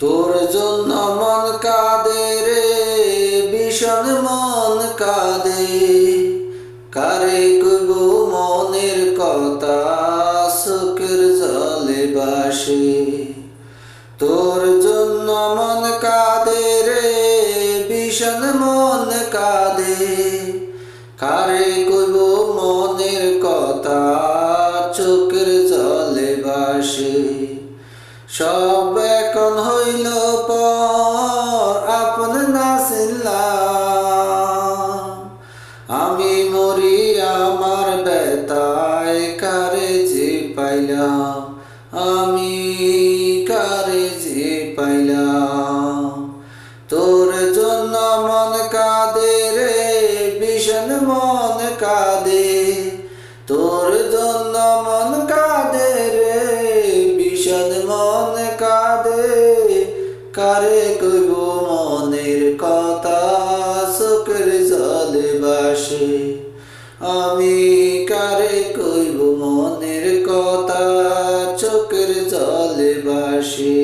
তোর জন্য মন কাঁদে রে, ভীষণ মন কাঁদে। কারে কইব মনের কথা সুখের জলে বাসে তোর জন্য মন কাঁদে রে, ভীষণ মন কাঁদে। কারে কইব মনের কথা চোখের জলে বাসে সব এখন হইল পর, আপন আমি মরি আমার বেতায় কারে যে পাইলাম? আমি কারে যে কারে কইব মনের কথা সুখের জলে বাসে আমি কারে কইব মনের কথা চোখের জলে বাসে